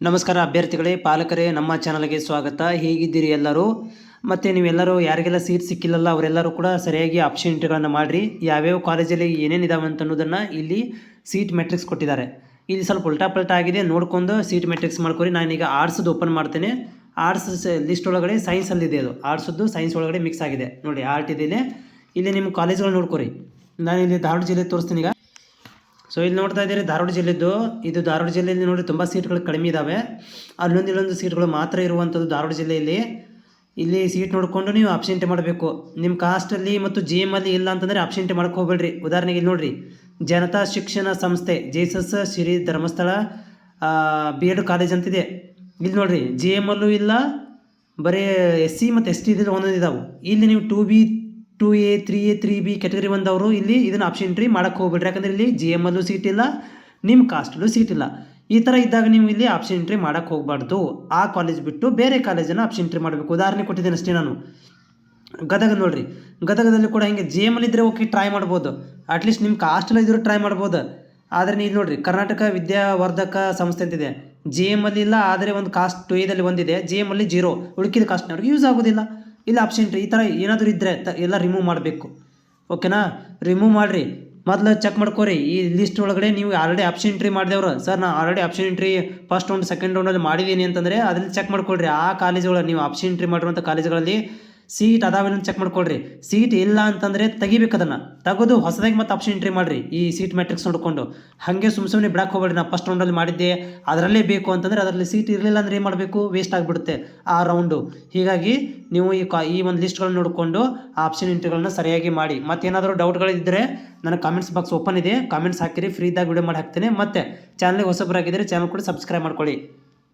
ನಮಸ್ಕಾರ ಅಭ್ಯರ್ಥಿಗಳೇ, ಪಾಲಕರೇ, ನಮ್ಮ ಚಾನಲ್ಗೆ ಸ್ವಾಗತ. ಹೇಗಿದ್ದೀರಿ ಎಲ್ಲರೂ? ಮತ್ತು ನೀವೆಲ್ಲರೂ ಯಾರಿಗೆಲ್ಲ ಸೀಟ್ ಸಿಕ್ಕಿಲ್ಲಲ್ಲ, ಅವರೆಲ್ಲರೂ ಕೂಡ ಸರಿಯಾಗಿ ಆಪ್ಷನಿಟಿಗಳನ್ನು ಮಾಡಿರಿ. ಯಾವ್ಯಾವ ಕಾಲೇಜಲ್ಲಿ ಏನೇನು ಇದಾವೆ ಅಂತ ಅನ್ನೋದನ್ನು ಇಲ್ಲಿ ಸೀಟ್ ಮೆಟ್ರಿಕ್ಸ್ ಕೊಟ್ಟಿದ್ದಾರೆ. ಇಲ್ಲಿ ಸ್ವಲ್ಪ ಉಲ್ಟಾ ಪಲ್ಟಾ ಆಗಿದೆ. ನೋಡ್ಕೊಂಡು ಸೀಟ್ ಮೆಟ್ರಿಕ್ಸ್ ಮಾಡ್ಕೊರಿ. ನಾನೀಗ ಆರ್ಟ್ಸದ್ದು ಓಪನ್ ಮಾಡ್ತೇನೆ. ಆರ್ಟ್ಸ್ ಲಿಸ್ಟ್ ಒಳಗಡೆ ಸೈನ್ಸಲ್ಲಿದೆ ಅದು. ಆರ್ಟ್ಸದ್ದು ಸೈನ್ಸ್ ಒಳಗಡೆ ಮಿಕ್ಸ್ ಆಗಿದೆ. ನೋಡಿ, ಆರ್ಟ್ ಇದೆ. ಇಲ್ಲಿ. ನಿಮ್ಮ ಕಾಲೇಜ್ಗಳು ನೋಡ್ಕೊರಿ. ನಾನು ಇಲ್ಲಿ ಧಾರವಾಡ ಜಿಲ್ಲೆ ತೋರಿಸ್ತೀನಿ ಈಗ. ಸೊ ಇಲ್ಲಿ ನೋಡ್ತಾ ಇದ್ದೀರಿ ಧಾರವಾಡ ಜಿಲ್ಲೆದ್ದು. ಇದು ಧಾರವಾಡ ಜಿಲ್ಲೆಯಲ್ಲಿ ನೋಡಿ ತುಂಬ ಸೀಟ್ಗಳು ಕಡಿಮೆ ಇದ್ದಾವೆ ಅಲ್ಲೊಂದು ಇಲ್ಲೊಂದು ಸೀಟ್ಗಳು ಮಾತ್ರ ಇರುವಂಥದ್ದು ಧಾರವಾಡ ಜಿಲ್ಲೆಯಲ್ಲಿ. ಇಲ್ಲಿ ಸೀಟ್ ನೋಡಿಕೊಂಡು ನೀವು ಆಪ್ಷೆಂಟ್ ಮಾಡಬೇಕು. ನಿಮ್ಮ ಕಾಸ್ಟಲ್ಲಿ ಮತ್ತು ಜಿ ಎಂ ಅಲ್ಲಿ ಇಲ್ಲ ಅಂತಂದರೆ ಆಪ್ಷನ್ಟೆ ಮಾಡ್ಕೋಬೇಡ್ರಿ ಉದಾಹರಣೆಗೆ ಇಲ್ಲಿ ನೋಡ್ರಿ. Janata Shikshana Samsthe, JSS Shri Dharmasthala B Ed college ಅಂತಿದೆ. ಇಲ್ಲಿ ನೋಡ್ರಿ ಜಿ ಎಂ ಅಲ್ಲೂ ಇಲ್ಲ, ಬರೀ ಎಸ್ ಸಿ ಮತ್ತು ಎಸ್ ಟಿ ಇದ್ರೆ ಒಂದೊಂದು ಇದಾವೆ. ಇಲ್ಲಿ ನೀವು two B two A three A three B category ಬಂದವರು ಇಲ್ಲಿ ಇದನ್ನು ಆಪ್ಷನ್ ಎಂಟ್ರಿ ಮಾಡೋಕ್ಕೆ ಹೋಗ್ಬೇಡ್ರಿ. ಯಾಕಂದ್ರೆ ಇಲ್ಲಿ ಜಿ ಎಂ ಅಲ್ಲೂ ಸೀಟ್ ಇಲ್ಲ ನಿಮ್ಮ ಕಾಸ್ಟಲ್ಲೂ ಸೀಟ್ ಇಲ್ಲ. ಈ ಥರ ಇದ್ದಾಗ ನೀವು ಇಲ್ಲಿ ಆಪ್ಷನ್ ಎಂಟ್ರಿ ಮಾಡೋಕ್ಕೆ ಹೋಗಬಾರ್ದು. ಆ ಕಾಲೇಜ್ ಬಿಟ್ಟು ಬೇರೆ ಕಾಲೇಜನ್ನು ಆಪ್ಷನ್ ಎಂಟ್ರಿ ಮಾಡಬೇಕು. ಉದಾಹರಣೆ ಕೊಟ್ಟಿದ್ದೇನೆ ಅಷ್ಟೇ ನಾನು. ಗದಗ ನೋಡ್ರಿ. ಗದಗದಲ್ಲಿ ಕೂಡ ಹಿಂಗೆ ಜಿ ಎಂ ಇದ್ದರೆ ಓಕೆ ಟ್ರೈ ಮಾಡ್ಬೋದು. ಅಟ್ಲೀಸ್ಟ್ ನಿಮ್ಮ ಕಾಸ್ಟಲ್ಲಿ ಇದ್ದರೂ ಟ್ರೈ ಮಾಡ್ಬೋದು. ಆದರೆ ನೀವು ನೋಡ್ರಿ, ಕರ್ನಾಟಕ ವಿದ್ಯಾವರ್ಧಕ ಸಂಸ್ಥೆ ಅಂತಿದೆ. ಜಿ ಅಲ್ಲಿ ಇಲ್ಲ, ಆದರೆ ಒಂದು ಕಾಸ್ಟ್ ಟು ಎದಲ್ಲಿ ಒಂದಿದೆ. ಜಿ ಎಂ ಅಲ್ಲಿ ಜೀರೋ ಉಳ್ಕಿದ ಕಾಸ್ಟ್ನವ್ರಿಗೆ ಯೂಸ್ ಆಗೋದಿಲ್ಲ. ಇಲ್ಲ ಆಪ್ಷನ್ ಎಂಟ್ರಿ ಈ ಥರ ಏನಾದರೂ ಇದ್ದರೆ ಎಲ್ಲ ರಿಮೂವ್ ಮಾಡಬೇಕು. ಓಕೆನಾ ರಿಮೂವ್ ಮಾಡಿರಿ. ಮೊದಲು ಚೆಕ್ ಮಾಡ್ಕೋರಿ. ಈ ಲಿಸ್ಟ್ ಒಳಗಡೆ ನೀವು ಆಲ್ರೆಡಿ ಆಪ್ಷನ್ ಎಂಟ್ರಿ ಮಾಡಿದೆವ್ರು. ಸರ್ ನಾನು already option entry first round second ರೌಂಡಲ್ಲಿ ಮಾಡಿದ್ದೀನಿ ಅಂತಂದರೆ ಅದರಲ್ಲಿ ಚೆಕ್ ಮಾಡ್ಕೊಳ್ರಿ. ಆ ಕಾಲೇಜ್ಗಳು ನೀವು ಆಪ್ಷನ್ ಎಂಟ್ರಿ ಮಾಡಿರುವಂಥ ಕಾಲೇಜುಗಳಲ್ಲಿ ಸೀಟ್ ಅದಾವೇನೋ ಚೆಕ್ ಮಾಡ್ಕೊಳ್ರಿ. ಸೀಟ್ ಇಲ್ಲ ಅಂತಂದರೆ ತೆಗಿಬೇಕು ಅದನ್ನು. ತೆಗೆದು ಹೊಸದಾಗಿ ಮತ್ತೆ ಆಪ್ಷನ್ ಎಂಟ್ರಿ ಮಾಡಿರಿ. ಈ ಸೀಟ್ ಮ್ಯಾಟ್ರಿಕ್ಸ್ ನೋಡಿಕೊಂಡು. ಹಾಗೆ ಸುಮ್ಮ ಸುಮ್ಮನೆ ಬಿಡಕ್ಕೆ ಹೋಗ್ಬೇಡಿ ನಾ ಫಸ್ಟ್ ರೌಂಡಲ್ಲಿ ಮಾಡಿದ್ದೆ. ಅದರಲ್ಲೇ ಬೇಕು ಅಂತಂದರೆ ಅದರಲ್ಲಿ ಸೀಟ್ ಇರಲಿಲ್ಲ ಅಂದರೆ ಏನು ಮಾಡಬೇಕು? ವೇಸ್ಟ್ ಆಗಿಬಿಡುತ್ತೆ ಆ ರೌಂಡು ಹೀಗಾಗಿ ನೀವು ಈ ಕಾ ಈ ಒಂದು ಲಿಸ್ಟ್ಗಳನ್ನ ನೋಡಿಕೊಂಡು ಆ ಆಪ್ಷನ್ ಎಂಟ್ರಿಗಳನ್ನ ಸರಿಯಾಗಿ ಮಾಡಿ. ಮತ್ತೇನಾದರೂ ಡೌಟ್ಗಳಿದ್ದರೆ ನನ್ನ ಕಾಮೆಂಟ್ಸ್ ಬಾಕ್ಸ್ ಓಪನ್ ಇದೆ. ಕಾಮೆಂಟ್ಸ್ ಹಾಕಿರಿ. ಫ್ರೀದಾಗ ವಿಡಿಯೋ ಮಾಡಿ ಹಾಕ್ತೇನೆ. ಮತ್ತು ಚಾನಲ್ಗೆ ಹೊಸಬರಾಗಿದ್ದರೆ ಚಾನಲ್ ಕೂಡ ಸಬ್ಸ್ಕ್ರೈಬ್ ಮಾಡ್ಕೊಳ್ಳಿ.